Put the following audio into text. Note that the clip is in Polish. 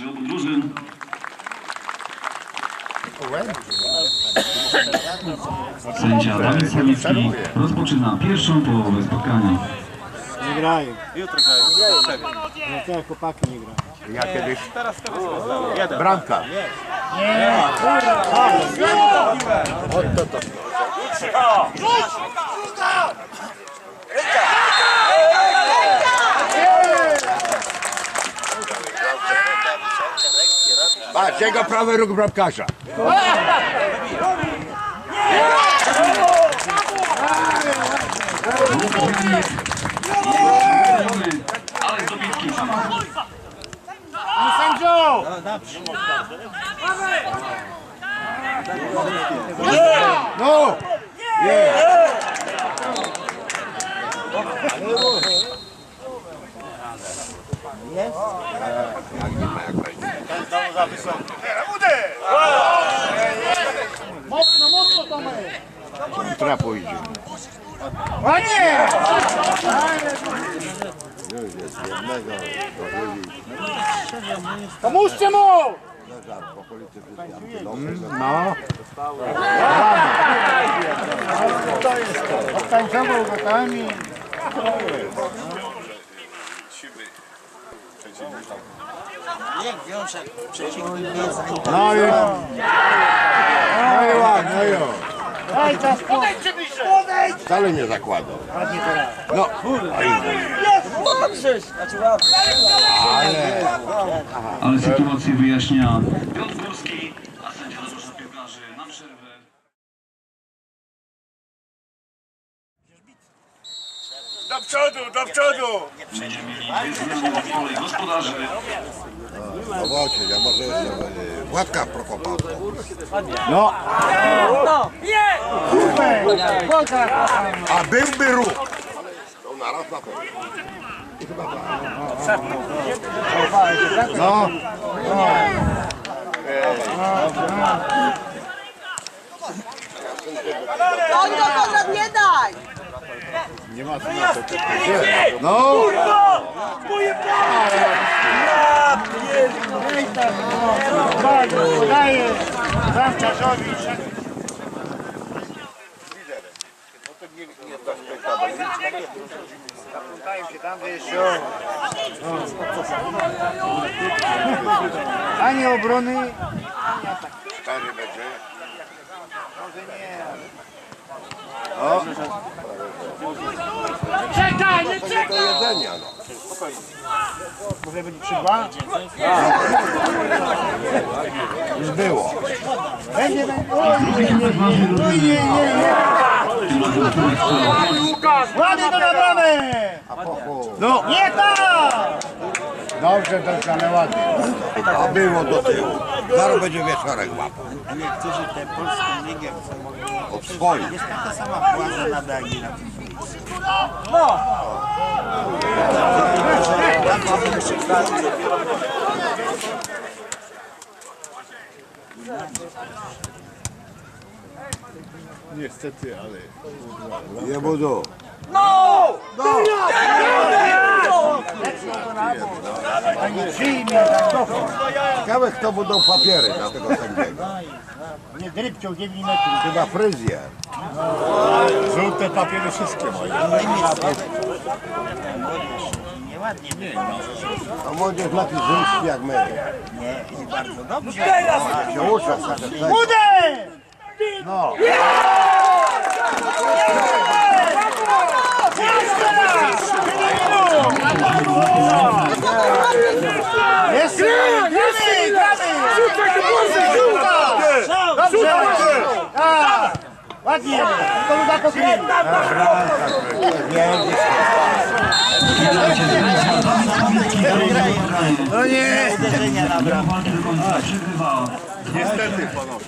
piłkarzy obu drużyn. Sędzia Dawid Sawicki rozpoczyna pierwszą połowę spotkania. Nie grają. Jutro grają. No te chłopaki nie grają. Ja kiedyś... Bramka. Patrz, jego prawy róg bramkarza. Ale zdobitki sama. Sędzio! No! Mocno, mocno Tomek! Trapo idzie. Panie! Pomóżcie mu! No. Odtańcował gotami. No i... No i ładnie, no i o. Daj czas, podejdźcie bliżej! Podejdź! Wcale nie zakładał. Ładnie teraz. No. Ale sytuację wyjaśnia Piotr Górski, a sędzia zarusza piłkarzy na przerwę. Do przodu, do przodu! Mieli zmiany w kolei gospodarzy. Owocie, ja może jeszcze Władka Prokopa. No, a byłby ruch. To naraz na pewno. No. Kongo, Konrad, nie daj! No. Daję Zamczarzowi. Zaplątają się tam, gdzie jeszcze. Ani obrony, Stary będzie. Czekaj, nie Do czekaj! jedzenia, no. Może będzie przydła? Już było. Będzie, będzie. Oj, nie, nie, nie, nie. Ładnie to na bramę! No. Nie tak! Dobrze, to stanę ładnie. A było do tyłu. Zaraz będzie wieczorek łapał. Niektórzy tę polską ligę mogą Od swoich. Jest taka sama władza nadali na tym Niestety, ale... Nie budu. Ani przyjmie. Ciekawe kto budą papiery na tego sędziego. Nie drybcią 9 metrów. Chyba fryzjer. Żółte papiery wszystkie moje. Nieładnie było. A młodzież taki zrzuci jak my. Nie, bardzo dobrze. Się uczą takie rzeczy. Budę! No. Jest! Gramy! Gramy! Rzucaj do Boże! Rzuca! Dobrze! Tak! Ładnie! To luda! No nie. Uderzenia na bramę. Niestety, panowie.